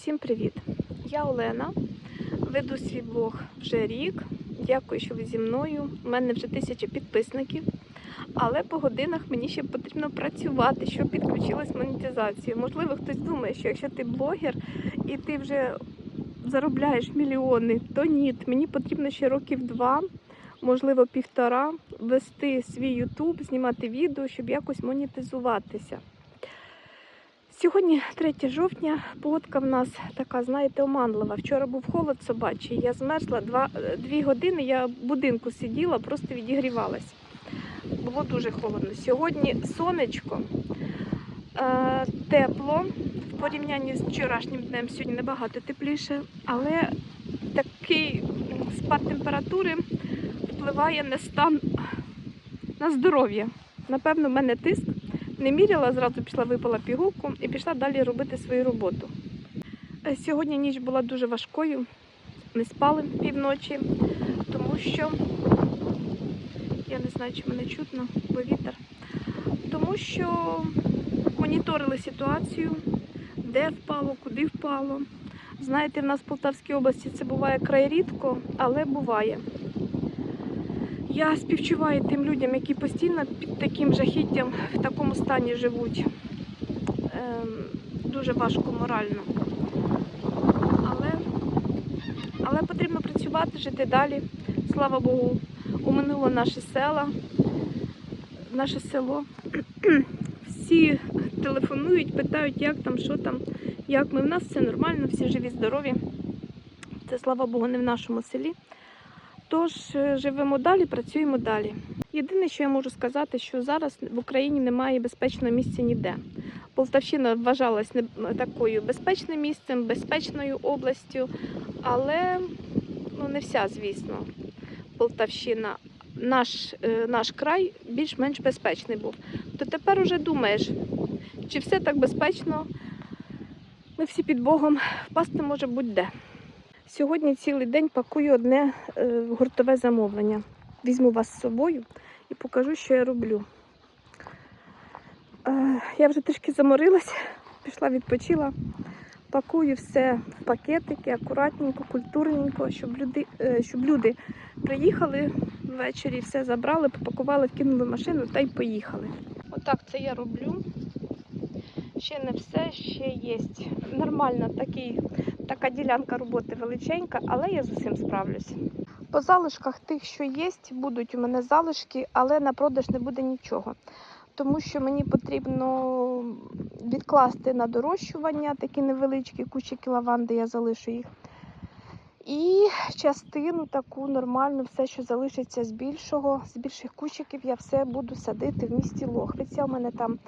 Усім привіт! Я Олена. Веду свій блог вже рік. Дякую, що ви зі мною. У мене вже тисяча підписників. Але по годинах мені ще потрібно працювати, щоб підключилась монетизація. Можливо, хтось думає, що якщо ти блогер і ти вже заробляєш мільйони, то ні. Мені потрібно ще років два, можливо, півтора, вести свій Ютуб, знімати відео, щоб якось монетизуватися. Сьогодні 3 жовтня, погодка в нас така, знаєте, оманлива. Вчора був холод собачий, я змерзла два, дві години, я в будинку сиділа, просто відігрівалась. Було дуже холодно. Сьогодні сонечко, е, тепло в порівнянні з вчорашнім днем, сьогодні набагато тепліше, але такий спад температури впливає на стан на здоров'я. Напевно, в мене тиск не міряла, зразу пішла, випила пігулку і пішла далі робити свою роботу. Е, Сьогодні ніч була дуже важкою, не спали півночі, тому що я не знаю, чи мене чутно, бо вітер. Тому що моніторили ситуацію, де впало, куди впало. Знаєте, в нас в Полтавській області це буває край рідко, але буває. Я співчуваю тим людям, які постійно під таким жахіттям в такому стані живуть. Ем, дуже важко морально. Але, але потрібно працювати, жити далі. Слава Богу, уминуло наше села, наше село. Всі телефонують, питають, як там, що там, як ми. В нас все нормально, всі живі, здорові. Це слава Богу, не в нашому селі. Тож е, живемо далі, працюємо далі. Єдине, що я можу сказати, що зараз в Україні немає безпечного місця ніде. Полтавщина вважалась не такою безпечним місцем, безпечною областю, але ну, не вся, звісно, Полтавщина. Наш, е, наш край більш-менш безпечний був. То тепер уже думаєш, чи все так безпечно, ми всі під Богом впасти може будь-де. Сьогодні цілий день пакую одне е, гуртове замовлення. Візьму вас з собою і покажу, що я роблю. Е, я вже трішки заморилась, пішла, відпочила. Пакую все в пакетики, акуратненько, культурненько, щоб люди, е, щоб люди приїхали ввечері, все забрали, попакували, вкинули в машину та й поїхали. Отак це я роблю. Ще не все, ще є. Нормально такий така ділянка роботи величенька, але я з усім справлюсь. По залишках тих, що є, будуть у мене залишки, але на продаж не буде нічого. Тому що мені потрібно відкласти на дорощування такі невеличкі кущики лаванди, я залишу їх. І частину таку нормальну, все, що залишиться з більшого, з більших кущиків, я все буду садити в місті Лохвиця. У мене там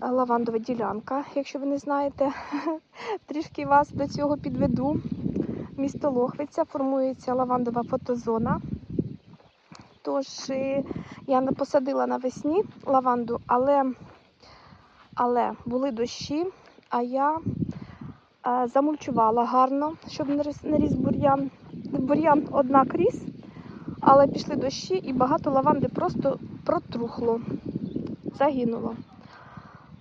лавандова ділянка, якщо ви не знаєте. Трішки вас до цього підведу. Місто Лохвиця формується лавандова фотозона. Тож е, я не посадила навесні лаванду, але, але були дощі, а я е, замульчувала гарно, щоб не ріс бур'ян. Бур'ян однак ріс, але пішли дощі і багато лаванди просто протрухло, загинуло.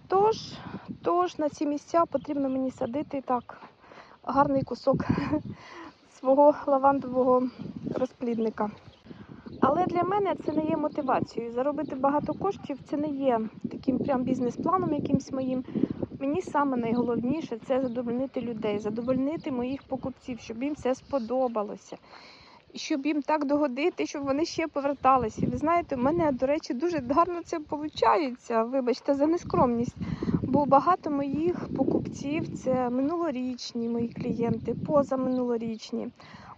Тож, тож на ці місця потрібно мені садити так гарний кусок свого лавандового розплідника. Але для мене це не є мотивацією. Заробити багато коштів це не є таким прям бізнес-планом якимсь моїм. Мені саме найголовніше це задовольнити людей, задовольнити моїх покупців, щоб їм все сподобалося. Щоб їм так догодити, щоб вони ще поверталися. Ви знаєте, в мене, до речі, дуже гарно це виходить. Вибачте, за нескромність. Бо багато моїх покупців це минулорічні мої клієнти, позаминулорічні.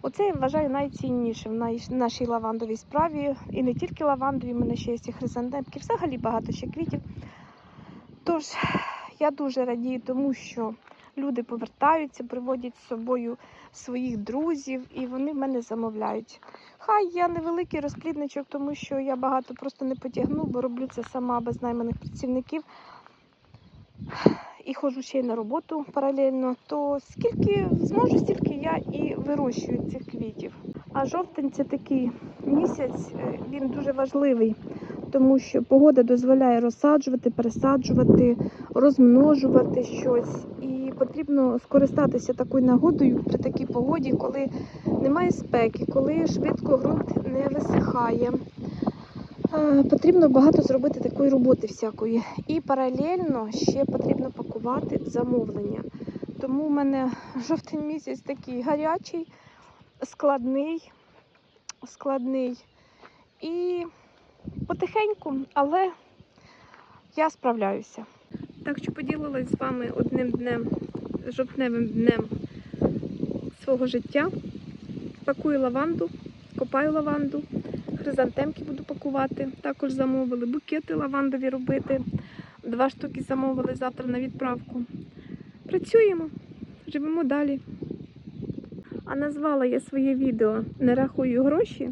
Оце я вважаю найцінніше в нашій лавандовій справі. І не тільки лавандові, в мене ще є і хризантемки, взагалі багато ще квітів. Тож я дуже радію тому, що люди повертаються, приводять з собою своїх друзів, і вони мене замовляють. Хай я невеликий розплідничок, тому що я багато просто не потягну, бо роблю це сама без найманих працівників. І ходжу ще й на роботу паралельно, то скільки зможу, стільки я і вирощую цих квітів. А жовтень це такий місяць, е, він дуже важливий, тому що погода дозволяє розсаджувати, пересаджувати, розмножувати щось. Потрібно скористатися такою нагодою при такій погоді, коли немає спеки, коли швидко ґрунт не висихає. Потрібно багато зробити такої роботи всякої. І паралельно ще потрібно пакувати замовлення. Тому в мене жовтень місяць такий гарячий, складний, складний. І потихеньку, але я справляюся. Так що поділилась з вами одним днем, жовтневим днем свого життя. Пакую лаванду, копаю лаванду, хризантемки буду пакувати. Також замовили букети лавандові робити. Два штуки замовили завтра на відправку. Працюємо, живемо далі. А назвала я своє відео Не рахую гроші,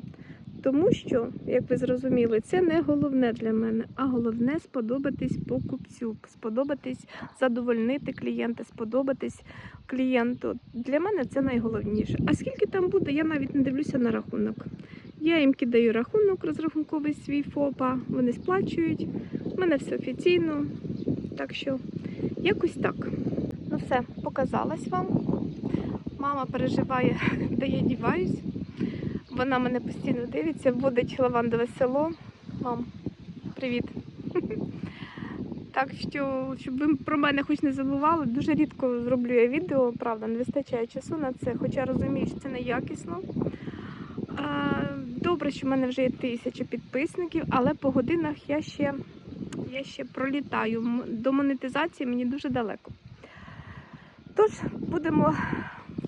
тому що, як ви зрозуміли, це не головне для мене, а головне сподобатись покупцю, сподобатись задовольнити клієнта, сподобатись клієнту. Для мене це найголовніше. А скільки там буде, я навіть не дивлюся на рахунок. Я їм кидаю рахунок, розрахунковий свій ФОПа, вони сплачують. У мене все офіційно. Так що якось так. Ну все, показалась вам. Мама переживає, де я діваюсь. Вона мене постійно дивиться, вводить лавандове село. Мам, привіт. Так що, щоб ви про мене хоч не забували, дуже рідко зроблю я відео, правда, не вистачає часу на це, хоча розумію, що це неякісно. А, Добре, що в мене вже є тисяча підписників, але по годинах я ще, я ще пролітаю. До монетизації мені дуже далеко. Тож будемо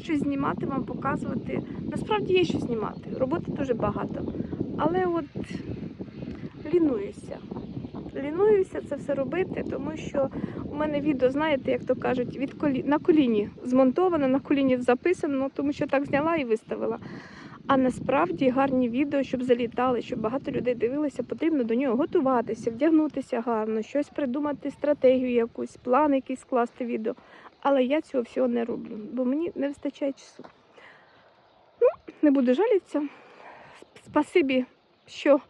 щось знімати, вам показувати. Насправді є що знімати. Роботи дуже багато. Але от лінуюся. Лінуюся це все робити, тому що у мене відео, знаєте, як то кажуть, від колі... на коліні змонтовано, на коліні записано, ну, тому що так зняла і виставила. А насправді гарні відео, щоб залітали, щоб багато людей дивилися, потрібно до нього готуватися, вдягнутися гарно, щось придумати, стратегію якусь, план якийсь скласти відео. Але я цього всього не роблю, бо мені не вистачає часу. Ну, не буду жалітися. Спасибі, що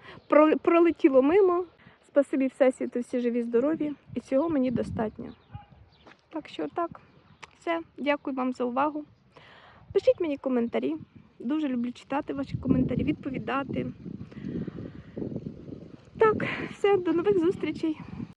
пролетіло мимо. Спасибі Всесвіту, всі живі, здорові, і цього мені достатньо. Так що так, все, дякую вам за увагу. Пишіть мені коментарі. Дуже люблю читати ваші коментарі, відповідати. Так, все, до нових зустрічей.